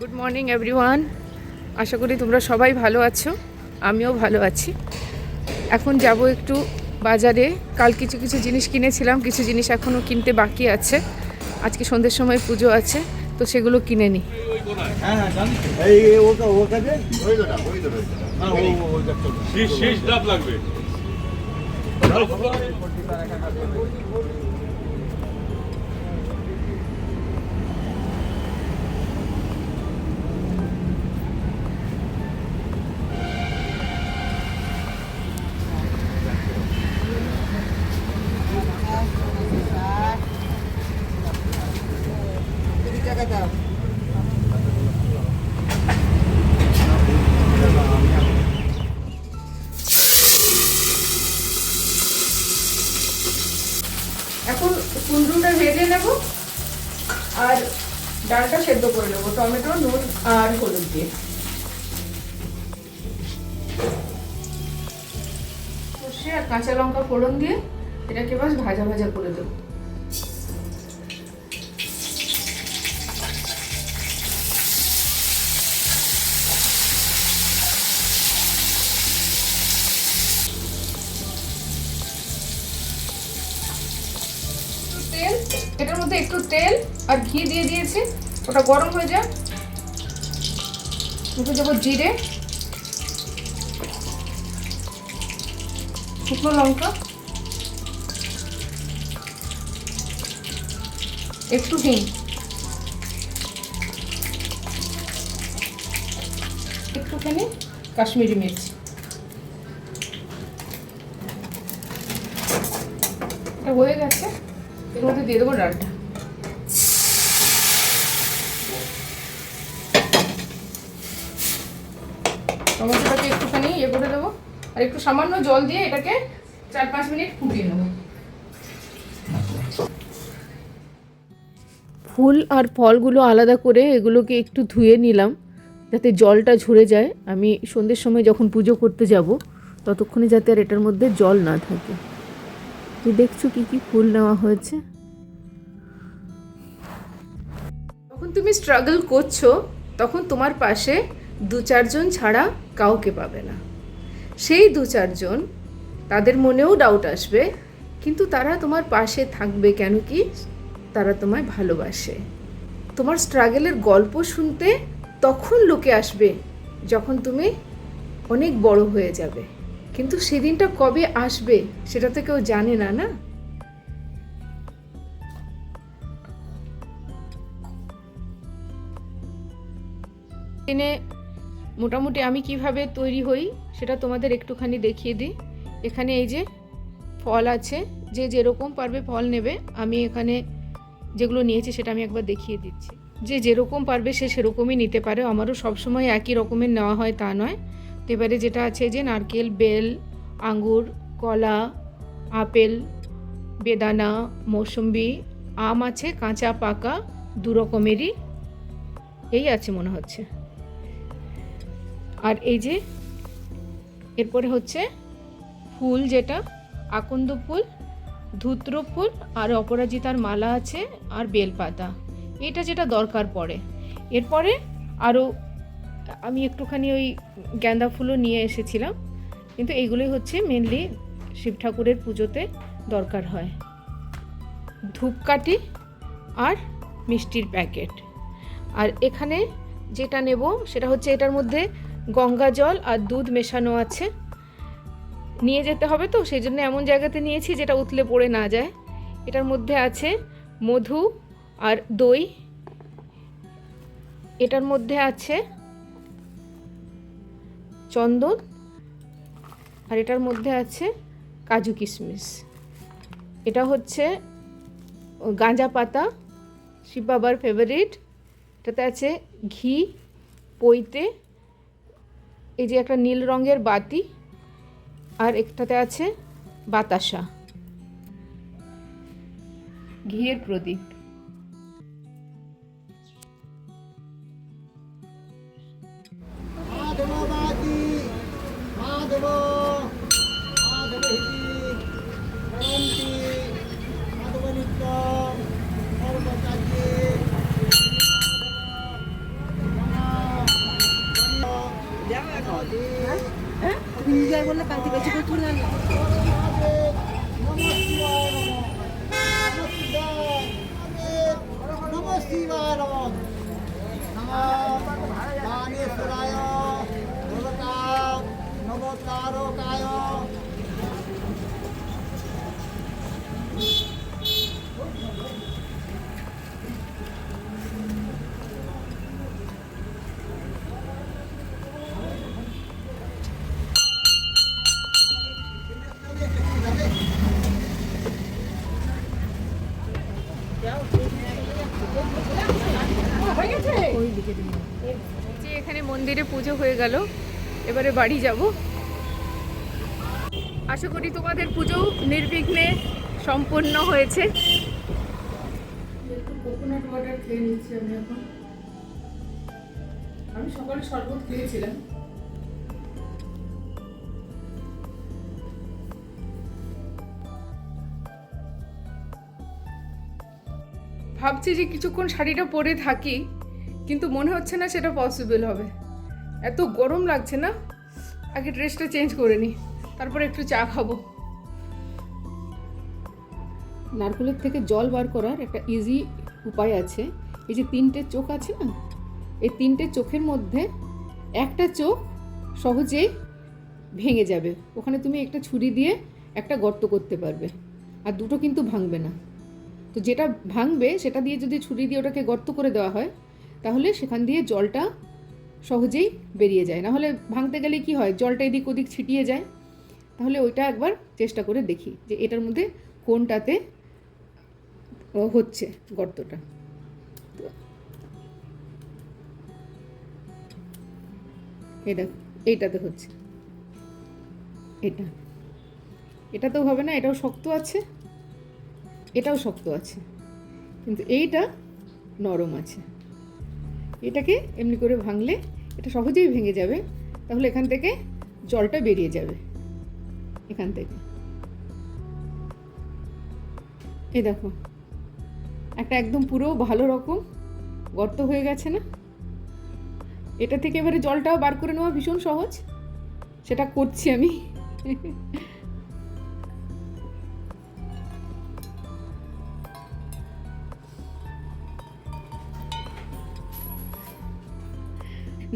Good morning everyone আশা করি তোমরা সবাই ভালো আছো। আমিও ভালো আছি। এখন যাব একটু বাজারে। কাল কিছু কিছু জিনিস কিনেছিলাম। কিছু জিনিস এখনও কিনতে বাকি আছে। আজকে সন্ধ্যের সময় পুজো আছে, তো সেগুলো কিনে নিই হ্যাঁ করে নেব, টমেটো, নুন আর হলুদ দিয়ে। সর্ষে আর কাঁচা লঙ্কা ফোড়ন দিয়ে এটাকে বাস ভাজা ভাজা করে দেবো। তেল, এটার মধ্যে একটু তেল আর ঘি দিয়ে দিয়েছি। ওটা গরম হয়ে যাক। মুখে দেবো জিরে, শুকনো লঙ্কা, একটু হিং। একটুখানি কাশ্মীরি মির্চ। হয়ে গেছে। এর মধ্যে দিয়ে দেবো ডালটা টমেটোটাকে একটুখানি ইয়ে করে দেবো। আর একটু সামান্য জল দিয়ে এটাকে চার পাঁচ মিনিট ফুটিয়ে নেব। ফুল আর ফলগুলো আলাদা করে এগুলোকে একটু ধুয়ে নিলাম যাতে জলটা ঝরে যায়। আমি সন্ধ্যের সময় যখন পুজো করতে যাব ততক্ষণে যাতে আর এটার মধ্যে জল না থাকে। তুই দেখছ কি কি ফুল নেওয়া হয়েছে? যখন তুমি স্ট্রাগল করছ তখন তোমার পাশে দু চারজন ছাড়া কাউকে পাবে না। সেই দু চারজন, তাদের মনেও ডাউট আসবে, কিন্তু তারা তোমার পাশে থাকবে কেন কি তারা তোমায় ভালোবাসে। তোমার স্ট্রাগলের গল্প শুনতে তখন লোকে আসবে যখন তুমি অনেক বড় হয়ে যাবে। কিন্তু সেদিনটা কবে আসবে সেটা তো কেউ জানে না না? দিনে মোটামুটি আমি কীভাবে তৈরি হই সেটা তোমাদের একটুখানি দেখিয়ে দিই। এখানে এই যে ফল আছে, যে যেরকম পারবে ফল নেবে, আমি এখানে যেগুলো নিয়েছি সেটা আমি একবার দেখিয়ে দিচ্ছি। যে যেরকম পারবে সে সেরকমই নিতে পারে, আমারও সবসময় একই রকমের নেওয়া হয় তা নয়। তো এবারে যেটা আছে যে নারকেল, বেল, আঙ্গুর, কলা, আপেল, বেদানা, মৌসুম্বি, আম আছে, কাঁচা পাকা, দু রকমেরই। এই আছে মনে হচ্ছে। আর এই যে, এরপরে হচ্ছে ফুল যেটা, আকন্দ ফুল, ধূত্র ফুল, আর অপরাজিতার মালা আছে, আর বেলপাতা। এটা যেটা দরকার পড়ে। এরপরে আরও আমি একটুখানি ওই গ্যান্দা ফুলও নিয়ে এসেছিলাম, কিন্তু এইগুলোই হচ্ছে মেনলি শিব ঠাকুরের পুজোতে দরকার হয়। ধূপকাঠি আর মিষ্টির প্যাকেট। আর এখানে যেটা নেব, সেটা হচ্ছে এটার মধ্যে গঙ্গা জল আর দুধ মেশানো আছে। নিয়ে যেতে হবে তো, সেই জন্য এমন জায়গাতে নিয়েছি যেটা উতলে পড়ে না যায়। এটার মধ্যে আছে মধু আর দই। এটার মধ্যে আছে চন্দন আর এটার মধ্যে আছে কাজু কিশমিশ। এটা হচ্ছে গাঁজা পাতা, শিব বাবার ফেভারিট এটাতে আছে ঘি পইতে এই যে একটা নীল রঙের বাতি আর একটাতে আছে বাতাসা। ঘিয়ের প্রদীপ। বললে কালকে বেশি করে তুলে নমস্কার नमः গেল। এবারে বাড়ি যাব। আশা করি তোমাদের পুজো নির্বিঘ্নে সম্পন্ন হয়েছে। কোকোনাট ওয়াটার খেয়ে নিচ্ছি আমি এখন। আমি সকালে শরবত খেয়েছিলাম। ভাবছি যে কিছুক্ষণ শাড়িটা পরে থাকি কিন্তু মনে হচ্ছে না সেটা পসিবল হবে। এত গরম লাগছে না? আগে ড্রেসটা চেঞ্জ করে নিই তারপরে একটু চা খাব। নারকেলের থেকে জল বার করার একটা ইজি উপায় আছে। এই যে তিনটে চোখ আছে না, এই তিনটে চোখের মধ্যে একটা চোখ সহজেই ভেঙে যাবে। ওখানে তুমি একটা ছুরি দিয়ে একটা গর্ত করতে পারবে, আর দুটো কিন্তু ভাঙবে না। তো যেটা ভাঙবে, সেটা দিয়ে যদি ছুরি দিয়ে ওটাকে গর্ত করে দেওয়া হয়, তাহলে সেখান দিয়ে জলটা সহজেই বেরিয়ে যায়। নাহলে ভাঙতে গেলে কি হয়? জলটা এদিক ওদিক ছিটিয়ে যায়। তাহলে ওইটা একবার চেষ্টা করে দেখি যে এটার মধ্যে কোনটাতে হচ্ছে গর্তটা। তো এই এইটাতে হচ্ছে। এটা। এটাতেও হবে না, এটাও শক্ত আছে। এটাও শক্ত আছে। কিন্তু এইটা নরম আছে। এটাকে এমনি করে ভাঙলে এটা সহজেই ভেঙে যাবে। তাহলে এখান থেকে জলটা বেরিয়ে যাবে। এখান থেকে। এই দেখো। একটা একদম পুরো ভালো রকম গর্ত হয়ে গেছে না? এটা থেকে এবারে জলটাও বার করে নেওয়া ভীষণ সহজ। সেটা করছি আমি।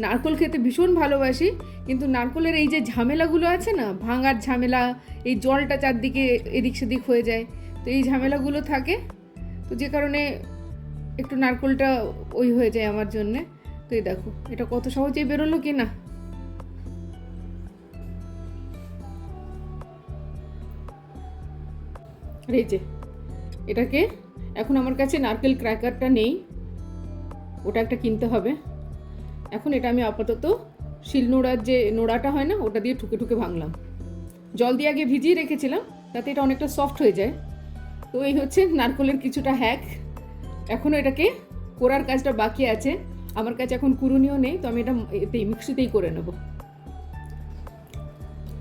নারকোল খেতে ভীষণ ভালোবাসি, কিন্তু নারকোলের এই যে ঝামেলাগুলো আছে না, ভাঙার ঝামেলা, এই জলটা চারদিকে এদিক সেদিক হয়ে যায়, তো এই ঝামেলাগুলো থাকে, তো যে কারণে একটু নারকোলটা ওই হয়ে যায় আমার জন্যে, তো এই দেখো, এটা কত সহজেই বেরোলো কি না? এই যে, এটাকে, এখন আমার কাছে নারকেল ক্র্যাকারটা নেই, ওটা একটা কিনতে হবে। এখন এটা আমি আপাতত শিল নোড়ার যে নোড়াটা হয় না, ওটা দিয়ে ঠুকে ঠুকে ভাঙলাম। জল দিয়ে আগে ভিজিয়ে রেখেছিলাম, তাতে এটা অনেকটা সফট হয়ে যায়। তো এই হচ্ছে নারকলের কিছুটা হ্যাক এখনও এটাকে করার কাজটা বাকি আছে। আমার কাছে এখন কুরুনিও নেই, তো আমি এটা এতেই, মিক্সিতেই করে নেব।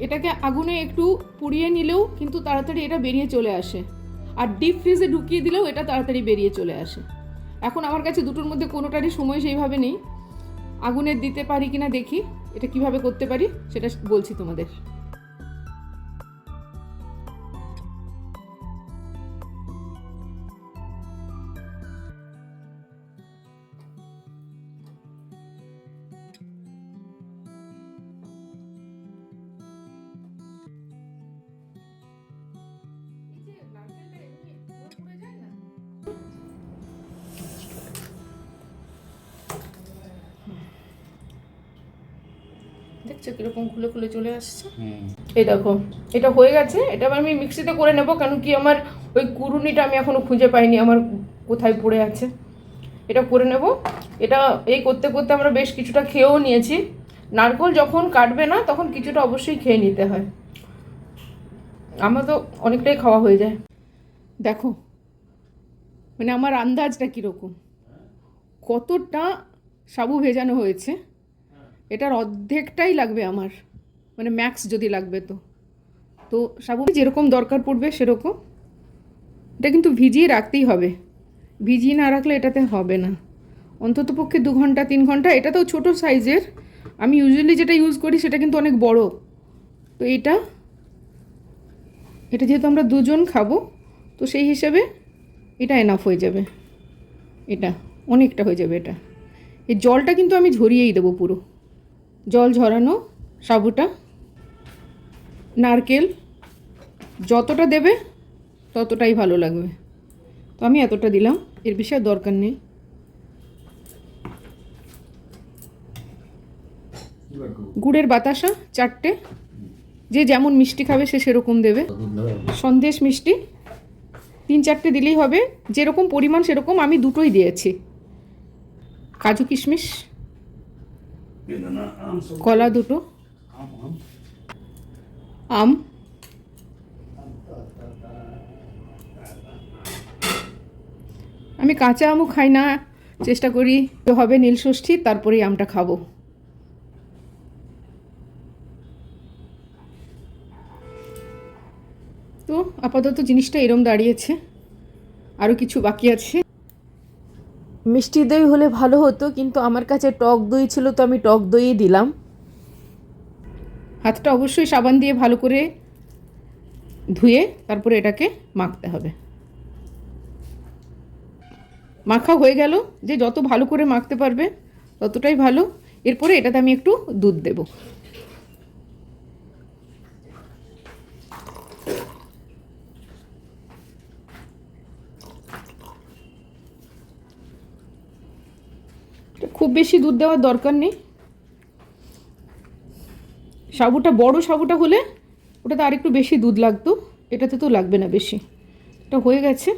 এটাকে আগুনে একটু পুড়িয়ে নিলেও কিন্তু তাড়াতাড়ি এটা বেরিয়ে চলে আসে। আর ডিপ ফ্রিজে ঢুকিয়ে দিলেও এটা তাড়াতাড়ি বেরিয়ে চলে আসে। এখন আমার কাছে দুটোর মধ্যে কোনোটারই সময় সেইভাবে নেই। আগুনের দিতে পারি কিনা দেখি এটা কীভাবে করতে পারি সেটা বলছি তোমাদের। দেখছ কীরকম খুলে খুলে চলে আসছে? এই দেখো এটা হয়ে গেছে এটা আবার আমি মিক্সিতে করে নেব কারণ কি আমার ওই কুরুনিটা আমি এখনও খুঁজে পাইনি আমার কোথায় পড়ে আছে। এটা করে নেব এটা এই করতে করতে আমরা বেশ কিছুটা খেয়েও নিয়েছি। নারকোল যখন কাটবে না তখন কিছুটা অবশ্যই খেয়ে নিতে হয়। আমার তো অনেকটাই খাওয়া হয়ে যায়। দেখো মানে আমার আন্দাজটা কীরকম? কতটা সাবু ভেজানো হয়েছে? এটার অর্ধেকটাই লাগবে আমার। মানে ম্যাক্স যদি লাগবে তো। তো সাবু, যেরকম দরকার পড়বে সেরকম। এটা কিন্তু ভিজিয়ে রাখতেই হবে। ভিজিয়ে না রাখলে এটাতে হবে না। অন্তত পক্ষে দু ঘণ্টা, তিন ঘণ্টা, এটা তো ছোটো সাইজের। আমি ইউজুয়ালি যেটা ইউজ করি সেটা কিন্তু অনেক বড়। তো এটা এটা যেহেতু আমরা দুজন খাব, তো সেই হিসাবে এটা এনাফ হয়ে যাবে। এটা, অনেকটা হয়ে যাবে এটা। এই জলটা কিন্তু আমি ঝরিয়েই দেবো পুরো। জল ঝরানো, সাবুটা, নারকেল, যতটা দেবে ততটাই ভালো লাগবে। তো আমি এতটা দিলাম, এর বেশি আর দরকার নেই। গুড়ের বাতাসা চারটে, যে যেমন মিষ্টি খাবে সে সেরকম দেবে। সন্দেশ মিষ্টি, তিন চারটে দিলেই হবে, যেরকম পরিমাণ সেরকম আমি দুটোই দিয়েছি। কাজু কিশমিশ কলা দুটো আম আমি কাঁচা আমও খাই না। চেষ্টা করি তো হবে নীলষষ্ঠী তারপরেই আমটা খাব। তো আপাতত জিনিসটা এরম দাঁড়িয়েছে। আরও কিছু বাকি আছে। মিষ্টি দই হলে ভালো হতো, কিন্তু আমার কাছে টক দই ছিল তো আমি টক দইই দিলাম। হাতটা অবশ্যই সাবান দিয়ে ভালো করে ধুয়ে তারপরে এটাকে মাখতে হবে। মাখা হয়ে গেল যে যত ভালো করে মাখতে পারবে ততটাই ভালো। এরপরে এটাতে আমি একটু দুধ দেব এটা খুব বেশি দুধ দেওয়ার দরকার নেই। সাবুটা, বড় সাবুটা হলে ওটাতে আরেকটু বেশি দুধ লাগতো, এটাতে তো লাগবে না বেশি। এটা হয়ে গেছে।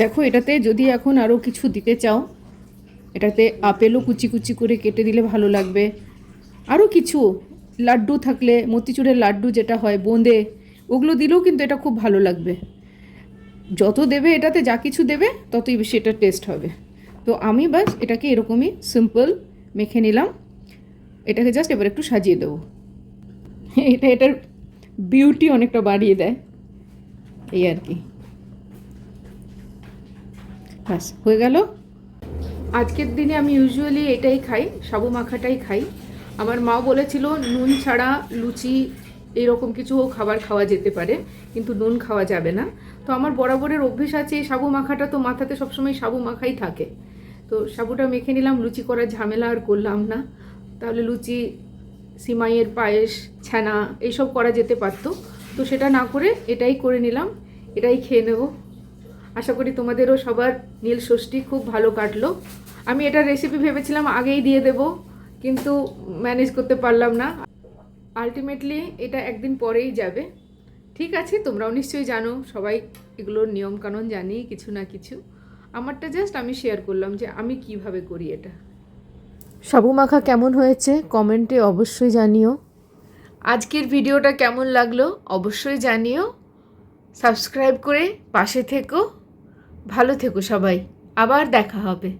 দেখো, এটাতে যদি এখন আরও কিছু দিতে চাও, এটাতে আপেলও কুচি কুচি করে কেটে দিলে ভালো লাগবে। আরও কিছু, লাড্ডু থাকলে, মতিচুরের লাড্ডু যেটা হয়, বোঁদে, ওগুলো দিলেও কিন্তু এটা খুব ভালো লাগবে। যত দেবে এটাতে যা কিছু দেবে, ততই বেশি এটা টেস্ট হবে। তো আমি বাস এটাকে এরকমই সিম্পল মেখে নিলাম। এটাকে জাস্ট এবার একটু সাজিয়ে দেবো। এটা, এটার বিউটি অনেকটা বাড়িয়ে দেয়। এই আর কি। ব্যাস হয়ে গেল। আজকের দিনে আমি ইউজুয়ালি এটাই খাই, সাবু মাখাটাই খাই। আমার মা বলেছিল, নুন ছাড়া লুচি এরকম কিছু খাবার খাওয়া যেতে পারে, কিন্তু নুন খাওয়া যাবে না। তো আমার বরাবরের অভ্যেস আছে এই সাবু মাখাটা তো মাথাতে সবসময় সাবু মাখাই থাকে। তো সাবুটা মেখে নিলাম, লুচি করার ঝামেলা আর করলাম না। তাহলে লুচি, সিমাইয়ের পায়েস, ছানা, এইসব করা যেতে পারতো। তো সেটা না করে এটাই করে নিলাম, এটাই খেয়ে নেব। আশা করি তোমাদেরও সবার নীল ষষ্ঠী খুব ভালো কাটলো। আমি এটার রেসিপি ভেবেছিলাম আগেই দিয়ে দেব, কিন্তু ম্যানেজ করতে পারলাম না। আলটিমেটলি এটা একদিন পরেই যাবে। ঠিক আছে, তোমরাও নিশ্চয়ই জানো, সবাই এগুলোর নিয়মকানুন জানি, কিছু না কিছু। আমারটা জাস্ট আমি শেয়ার করলাম যে আমি কীভাবে করি এটা। সাবু মাখা কেমন হয়েছে? কমেন্টে অবশ্যই জানিও। আজকের ভিডিওটা কেমন লাগল অবশ্যই জানিও। সাবস্ক্রাইব করে পাশে থেকো। ভালো থেকো সবাই। আবার দেখা হবে।